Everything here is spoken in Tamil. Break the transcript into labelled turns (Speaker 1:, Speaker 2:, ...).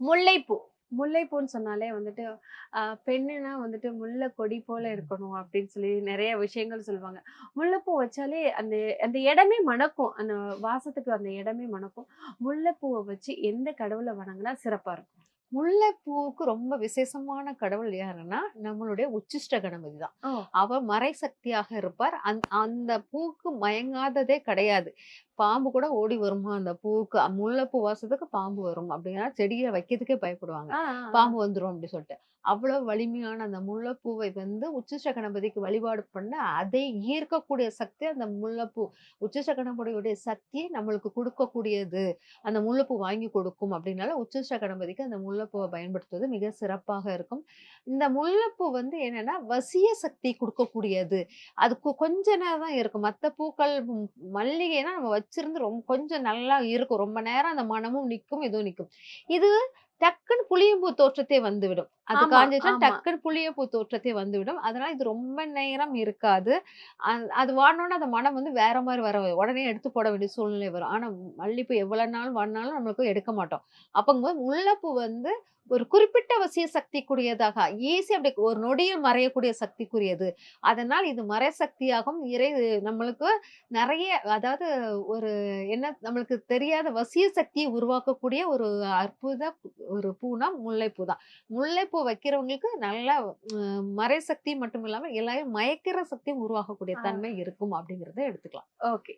Speaker 1: முல்லைப்பூ.
Speaker 2: முல்லைப்பூன்னு சொன்னாலே வந்துட்டு பெண்ணுனா வந்துட்டு முல்லை கொடி போல இருக்கணும் அப்படின்னு சொல்லி நிறைய விஷயங்கள் சொல்லுவாங்க. முல்லைப்பூ வச்சாலே அந்த அந்த இடமே மணக்கும். அந்த வாசத்துக்கு அந்த இடமே மணக்கும். முல்லைப்பூவை வச்சு எந்த கடவுளை வணங்கினா சிறப்பா இருக்கும்.
Speaker 3: முல்லைப்பூவுக்கு ரொம்ப விசேஷமான கடவுள் யாருன்னா நம்மளுடைய உச்சிஷ்ட கணபதி தான். அவர் மறை சக்தியாக இருப்பார். அந் அந்த பூவுக்கு மயங்காததே கிடையாது. பாம்பு கூட ஓடி வருமா? அந்த பூவுக்கு முல்லைப்பூ வாசத்துக்கு பாம்பு வரும். அப்படின்னா செடியை வைக்கிறதுக்கே பயப்படுவாங்க. பாம்பு வந்துரும் அப்படி சொல்லிட்டு. அவ்வளவு வலிமையான அந்த முல்லைப்பூவை வந்து உச்சிஷ்ட கணபதிக்கு வழிபாடு பண்ண அதை ஈர்க்கக்கூடிய சக்தி அந்த முல்லைப்பூ உச்சிஷ்ட கணபதியுடைய சக்தியை நம்மளுக்கு கொடுக்கக்கூடியது. அந்த முல்லைப்பூ வாங்கி கொடுக்கும் அப்படின்னால உச்சிஷ்ட கணபதிக்கு அந்த முல்லைப்பூவை பயன்படுத்துவது மிக சிறப்பாக இருக்கும். இந்த முல்லைப்பூ வந்து என்னன்னா வசிய சக்தி கொடுக்கக்கூடியது. அது கொ- கொஞ்ச நேரம் தான் இருக்கும். மற்ற பூக்கள் மல்லிகைனா நம்ம வச்சிருந்து ரொம்ப கொஞ்சம் நல்லா இருக்கும். ரொம்ப நேரம் அந்த மனமும் நிற்கும் இதுவும் நிற்கும் இது டக்குன்னு புளியம்பூ தோற்றத்தை வந்துவிடும். அது காஞ்சிச்சுன்னா. டக்குன்னு புளியப்பூ தோற்றத்தை வந்துவிடும். அதனால இது ரொம்ப நேரம் இருக்காது. அது வாடினோட அந்த மனம் வந்து வேற மாதிரி வர உடனே எடுத்து போட வேண்டிய சூழ்நிலை வரும். ஆனா மல்லிப்பூ எவ்வளவு நாள் வாடினாலும் நம்மளுக்கு எடுக்க மாட்டோம். அப்பங்கும்போது முல்லைப்பூ வந்து ஒரு குறிப்பிட்ட வசிய சக்திக்குரியதாக ஈஸி அப்படி ஒரு நொடியில் மறையக்கூடிய சக்திக்குரியது. அதனால் இது மறை சக்தியாகவும் இறை நம்மளுக்கு நிறைய அதாவது ஒரு என்ன நம்மளுக்கு தெரியாத வசிய சக்தியை உருவாக்கக்கூடிய ஒரு அற்புத ஒரு பூனா முல்லைப்பூ தான். முல்லைப்பூ வைக்கிறவங்களுக்கு நல்ல உம், மறை சக்தி மட்டும் இல்லாம எல்லாரும் மயக்கிற சக்தியும் உருவாக்கக்கூடிய. தன்மை இருக்கும் அப்படிங்கறத எடுத்துக்கலாம்.
Speaker 2: ஓகே.